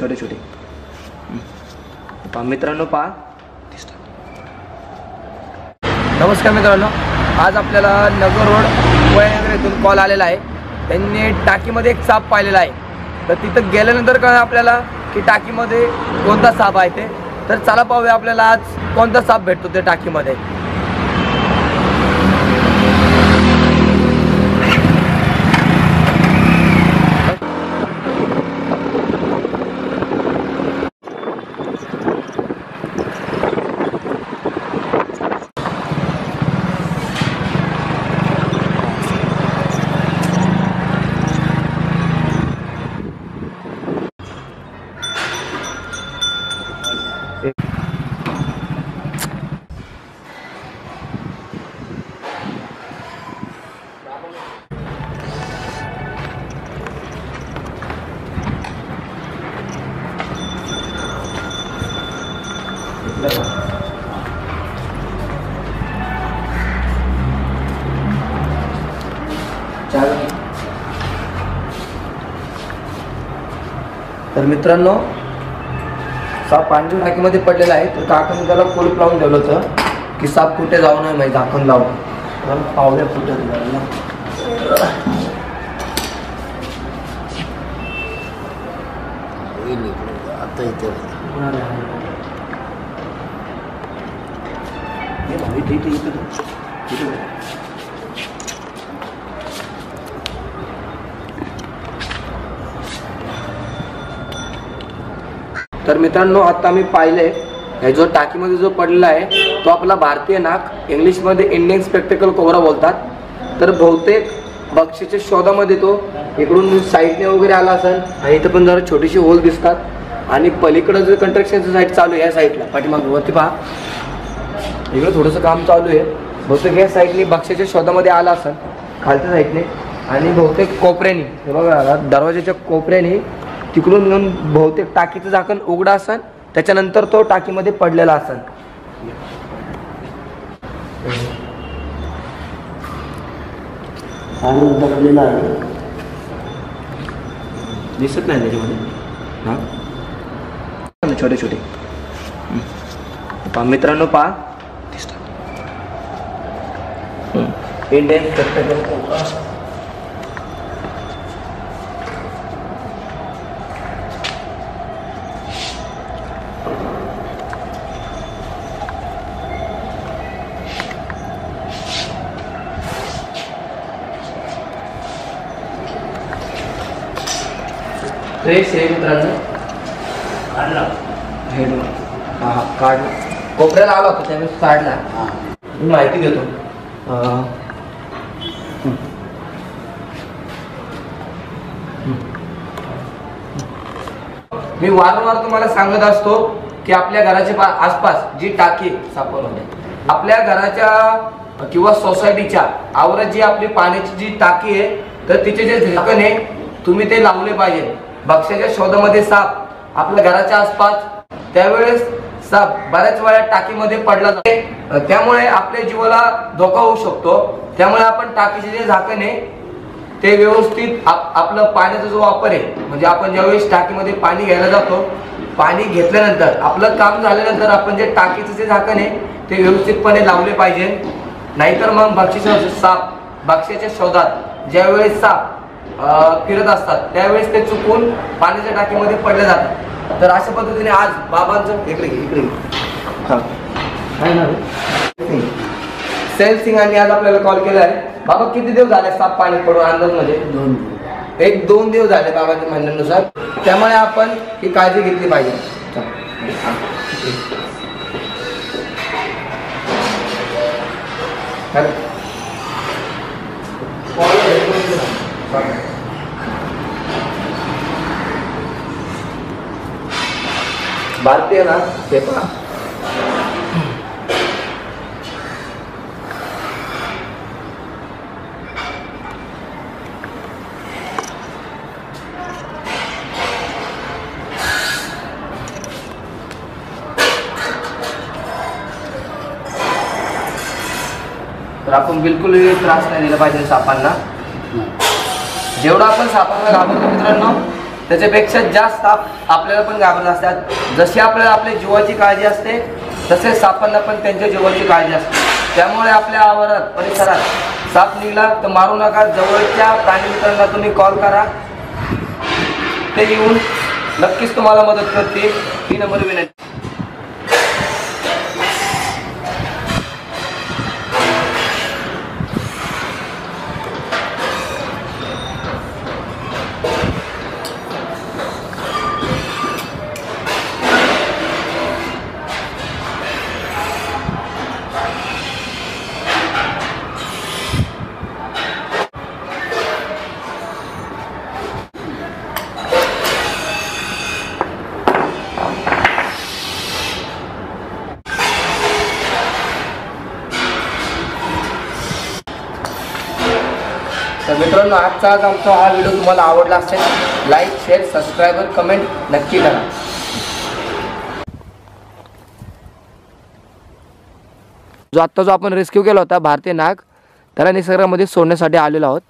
छोटे छोटे पहा मित्रांनो पहा. नमस्कार मित्रांनो आज आपल्याला नगर रोड वयनगर येथून कॉल आलेला आहे. त्यांनी टाकीमध्ये एक साप पाहिलेला आहे. तर तिथं गेल्यानंतर कळलं आपल्याला की टाकीमध्ये कोणता साप आहे ते. तर चला पाहूया आपल्याला आज कोणता साप भेटतो त्या टाकीमध्ये. तर मित्रांनो साप पांढऱ्या टाकीमध्ये पडलेला आहे. तर काकाने त्याला कुलूप लावून ठेवलं होतं की साप कुठे जाऊ नये माहिती झाकण लावून पाहूया कुठे आता इथे इथे- इथे- इथे इथं तर मित्रांनो आता मी पाहिले हे जो टाकीमध्ये जो पडलेला आहे तो आपला भारतीय नाक इंग्लिशमध्ये इंडियन स्पेक्टिकल कोबरा बोलतात. तर बहुतेक बक्षीच्या शोधामध्ये तो इकडून साईडने वगैरे आला असेल आणि इथं पण जरा छोटीशी होल दिसतात. आणि पलीकडं जे कंट्रक्शनचं साईड चालू आहे या साईडला पाठीमाग वरती पहा. इकडं थोडंसं काम चालू आहे. बहुतेक या साईडने बक्षाच्या शोधामध्ये आला असेल. खालच्या साईडने आणि बहुतेक कोपऱ्याने. हे बघा दरवाजाच्या कोपऱ्याने तिकडून येऊन बहुतेक टाकीचं झाकण उघडं असेल त्याच्यानंतर तो टाकीमध्ये पडलेला असेल. दिसत नाही त्याच्यामध्ये. हा. छोटे छोटे. मित्रांनो पहा. इंडियन फ्रेश आहे मित्रांनो. हेड हा हा काढला. कोपऱ्याला आला होता त्यावेळेस काढला. हां. मी माहिती देतो. मी वारंवार तुम्हाला सांगत असतो की आपल्या घराच्या आसपास जी टाकी सापडवणे आपल्या घराच्या किंवा सोसायटीच्या आवरात जी आपली पाण्याची जी टाकी आहे तर तिचे जे झाकण आहे तुम्ही ते लावले पाहिजे. भक्ष्याच्या शोधामध्ये साप आपल्या घराच्या आसपास त्यावेळेस साप बऱ्याच वेळा टाकीमध्ये पडला जाते. त्यामुळे आपल्या जीवाला धोका होऊ शकतो. त्यामुळे आपण टाकीचे जे झाकण आहे ते व्यवस्थित आप- आपलं पाण्याचा जो वापर आहे म्हणजे आपण ज्यावेळेस टाकीमध्ये पाणी घ्यायला जातो पाणी घेतल्यानंतर आपलं काम झाल्यानंतर आपण जे टाकीचं जे झाकण आहे ते व्यवस्थितपणे लावले पाहिजे नाहीतर मग बक्षीच्या साप बक्षाच्या शोधात ज्यावेळेस साप फिरत असतात त्यावेळेस ते चुकून पाण्याच्या टाकीमध्ये पडले जातात तर अशा पद्धतीने आज बाबांचं इकडे इकडे. हा. सैल सिंगांनी आज आपल्याला कॉल केला आहे बाबा किती दिवस झाले साप पाणी पडून अंदाजमध्ये दोन एक दोन दिवस झाले बाबांच्या म्हणण्यानुसार त्यामुळे आपण ही काळजी घेतली पाहिजे. हा. भारतीय ना ते पहा आपण बिलकुलही त्रास नाही दिला पाहिजे सापांना. जेवढं आपण सापांना घाबरतो मित्रांनो त्याच्यापेक्षा जास्त साप आपल्याला पण घाबरत असतात. जशी आपल्याला आपल्या जीवाची काळजी असते तसे सापांना पण त्यांच्या जीवाची काळजी असते. त्यामुळे आपल्या आवारात परिसरात साप निघला तर मारू नका. जवळच्या प्राणी मित्रांना तुम्ही कॉल करा. ते येऊन नक्कीच तुम्हाला मदत करते ही नंबर विनंती. तर मित्रांनो आजचा आज आमचा हा व्हिडिओ तुम्हाला आवडला असेल लाईक शेअर सबस्क्राईबर कमेंट नक्की करा. जो आत्ता जो आपण रेस्क्यू केला होता भारतीय नाग त्याला निसर्गामध्ये सोडण्यासाठी आलेलो आहोत.